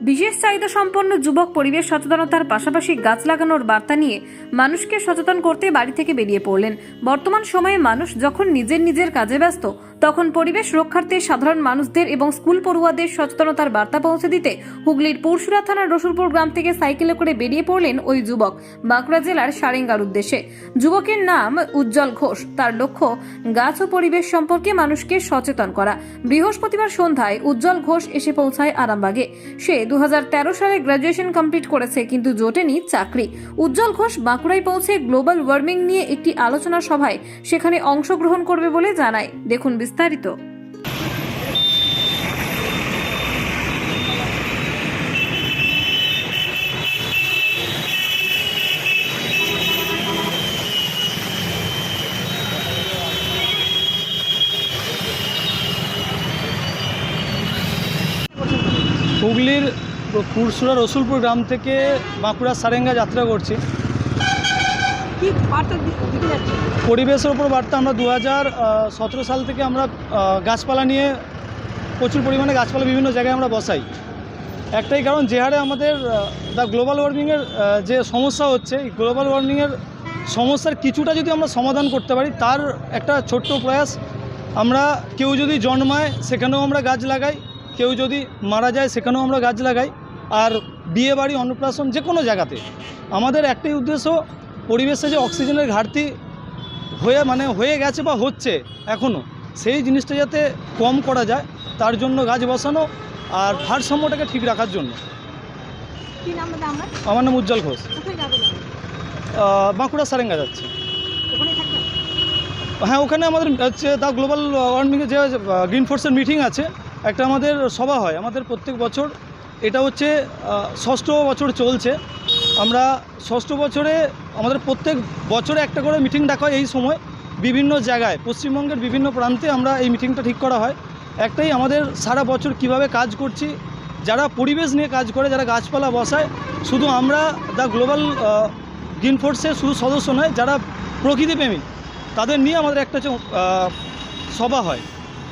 বিশেষ চাহিদা সম্পন্ন যুবক পরিবেশ সচেতনতার পাশাপাশি গাছ লাগানোর বার্তা নিয়ে মানুষকে সচেতন করতে বাড়ি থেকে বেরিয়ে পড়লেন। বর্তমান সময়ে মানুষ যখন নিজের নিজের কাজে ব্যস্ত, তখন পরিবেশ রক্ষার্থে সাধারণ মানুষদের এবং স্কুল পড়ুয়াদের সচেতনতার বার্তা পৌঁছে দিতে হুগলির পরশুরা থানার রসুলপুর গ্রাম থেকে সাইকেলে করে বেরিয়ে পড়লেন ওই যুবক, বাঁকুড়া জেলার সারেঙ্গার উদ্দেশ্যে। যুবকের নাম উজ্জ্বল ঘোষ। তার লক্ষ্য, গাছ ও পরিবেশ সম্পর্কে মানুষকে সচেতন করা। বৃহস্পতিবার সন্ধ্যায় উজ্জ্বল ঘোষ এসে পৌঁছায় আরামবাগে। সে দু হাজার তেরো সালে গ্র্যাজুয়েশন কমপ্লিট করেছে, কিন্তু জোটেনি চাকরি। উজ্জ্বল ঘোষ বাঁকুড়ায় পৌঁছে গ্লোবাল ওয়ার্মিং নিয়ে একটি আলোচনা সভায় সেখানে অংশগ্রহণ করবে বলে জানায়। দেখুন বিস্তারিত। হুগলির পুরসুরা রসুলপুর গ্রাম থেকে বাঁকুড়া সারেঙ্গা যাত্রা করছি। পরিবেশের ওপর বার্তা আমরা দু হাজার সতেরো সাল থেকে আমরা গাছপালা নিয়ে প্রচুর পরিমাণে গাছপালা বিভিন্ন জায়গায় আমরা বসাই। একটাই কারণ যে হারে আমাদের দ্য গ্লোবাল ওয়ার্মিংয়ের যে সমস্যা হচ্ছে এই গ্লোবাল ওয়ার্মিংয়ের সমস্যার কিছুটা যদি আমরা সমাধান করতে পারি তার একটা ছোট্ট প্রয়াস আমরা কেউ যদি জন্মায় সেখানেও আমরা গাছ লাগাই। কেউ যদি মারা যায় সেখানেও আমরা গাছ লাগাই। আর বিয়ে বাড়ি অন্নপ্রাশন যে কোনো জায়গাতে। আমাদের একটাই উদ্দেশ্য পরিবেশে যে অক্সিজেনের ঘাটতি হয়ে মানে হয়ে গেছে বা হচ্ছে এখনও সেই জিনিসটা যাতে কম করা যায় তার জন্য গাছ বসানো আর ভারসাম্যটাকে ঠিক রাখার জন্য। আমরা নাম উজ্জ্বল ঘোষ। বাঁকুড়া সারেঙ্গা যাচ্ছে। হ্যাঁ ওখানে আমাদের, হচ্ছে দা গ্লোবাল ওয়ার্মিংয়ে যে গ্রিন ফোর্সের মিটিং আছে, একটা আমাদের সভা হয়, আমাদের প্রত্যেক বছর। এটা হচ্ছে ষষ্ঠ বছর চলছে। আমরা ষষ্ঠ বছরে আমাদের প্রত্যেক বছরে একটা করে মিটিং ডাকা হয় এই সময়, বিভিন্ন জায়গায়। পশ্চিমবঙ্গের বিভিন্ন প্রান্তে আমরা এই মিটিংটা ঠিক করা হয়। একটাই আমাদের সারা বছর কীভাবে কাজ করছি, যারা পরিবেশ নিয়ে কাজ করে, যারা গাছপালা বসায়, শুধু আমরা দ্য গ্লোবাল গ্রিন ফোর্সের শুধু সদস্য নয়, যারা প্রকৃতিপ্রেমী তাদের নিয়ে আমাদের একটা হচ্ছে সভা হয়।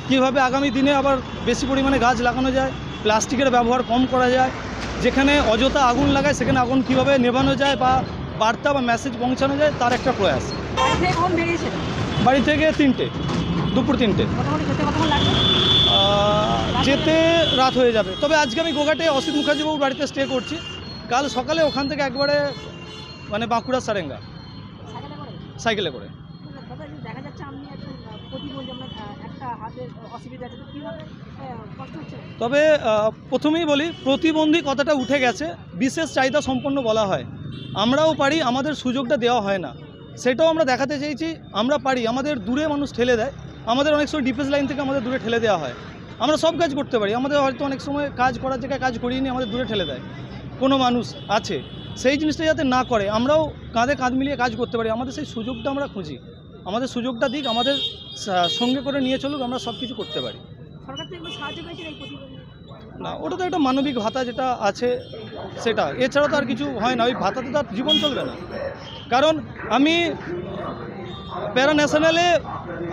কীভাবে আগামী দিনে আবার বেশি পরিমাণে গাছ লাগানো যায় প্লাস্টিকের ব্যবহার কম করা যায় যেখানে অযথা আগুন লাগায় সেখানে আগুন কীভাবে নেভানো যায় বা বার্তা বা মেসেজ পৌঁছানো যায় তার একটা প্রয়াস। বাড়ি থেকে তিনটে দুপুর তিনটে। যেতে রাত হয়ে যাবে। তবে আজকে আমি গোঘাটে অসিত মুখার্জিবাবুর বাড়িতে স্টে করছি। কাল সকালে ওখান থেকে একবারে মানে বাঁকুড়া সারেঙ্গা। সাইকেলে করে সাইকেলে করে দাদা এই যে দেখা যাচ্ছে আপনি একজন প্রতিবন্ধী একটা হাতের অসুবিধা আছে। কষ্ট হচ্ছে? তবে প্রথমেই বলি, প্রতিবন্ধী কথাটা উঠে গেছে, বিশেষ চাহিদা সম্পন্ন বলা হয়। আমরাও পারি, আমাদের সুযোগটা দেওয়া হয় না। সেটাও আমরা দেখাতে চেয়েছি, আমরা পারি, আমাদের দূরে মানুষ ঠেলে দেয়। আমাদের অনেক সময় ডিফেন্স লাইন থেকে আমাদের দূরে ঠেলে দেওয়া হয়। আমরা সব কাজ করতে পারি, আমাদের হয়তো অনেক সময় কাজ করার জায়গায় কাজ করিয়ে নিয়ে আমাদের দূরে ঠেলে দেয়। কোনো মানুষ আছে, সেই জিনিসটা যাতে না করে, আমরাও কাঁধে কাঁধ মিলিয়ে কাজ করতে পারি, আমাদের সেই সুযোগটা আমরা খুঁজি। আমাদের সুযোগটা দিক আমাদের সঙ্গে করে নিয়ে চলুক আমরা সব কিছু করতে পারি। না ওটা তো একটা মানবিক ভাতা যেটা আছে সেটা। এছাড়া তো আর কিছু হয় না ওই ভাতাতে তো আর জীবন চলবে না। কারণ আমি প্যারা ন্যাশনালে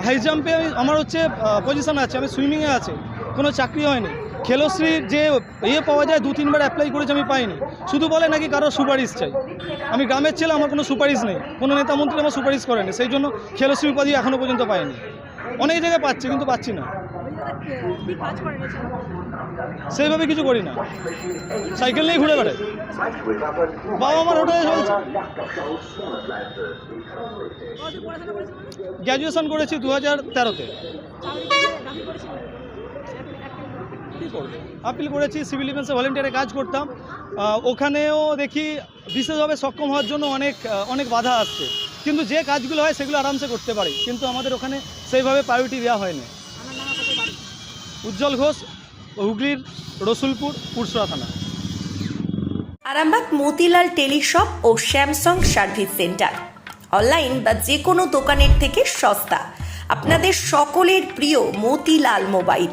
হাই জাম্পে আমার হচ্ছে পজিশন আছে আমি সুইমিংয়ে আছে কোনো চাকরি হয়নি। খেলোশ্রীর যে ইয়ে পাওয়া যায়, দু, তিনবার অ্যাপ্লাই করেছে, আমি পাইনি। শুধু বলে নাকি কারও সুপারিশ চাই। আমি গ্রামের ছেলে, আমার কোনো সুপারিশ নেই। কোনো নেতা মন্ত্রী আমার সুপারিশ করেনি। সেই জন্য খেলোশ্রী উপাধি এখনও পর্যন্ত পাইনি। অনেক জায়গায় পাচ্ছি, কিন্তু পাচ্ছি না। সেইভাবে কিছু করি না। সাইকেল নিয়ে ঘুরে বেড়াই। বাবা আমার হোটেলে চলছে? গ্র্যাজুয়েশন করেছি দু হাজার তেরোতে। আপিল করেছি সিভিল ডিফেন্সে ভলেন্টিয়ারে কাজ করতাম। ওখানেও দেখি বিশেষভাবে সক্ষম হওয়ার জন্য অনেক অনেক বাধা আসছে। কিন্তু যে কাজগুলো হয় সেগুলো আরামসে করতে পারি। কিন্তু আমাদের ওখানে সেইভাবে প্রায়োরিটি দেওয়া হয়নি। উজ্জ্বল ঘোষ, হুগলির রসুলপুর, পুরসুরা থানা। আরামবাগ মতিলাল টেলিশপ ও স্যামসাং সার্ভিস সেন্টার। অনলাইন বা যে কোনো দোকানের থেকে সস্তা। আপনাদের সকলের প্রিয় মতিলাল মোবাইল।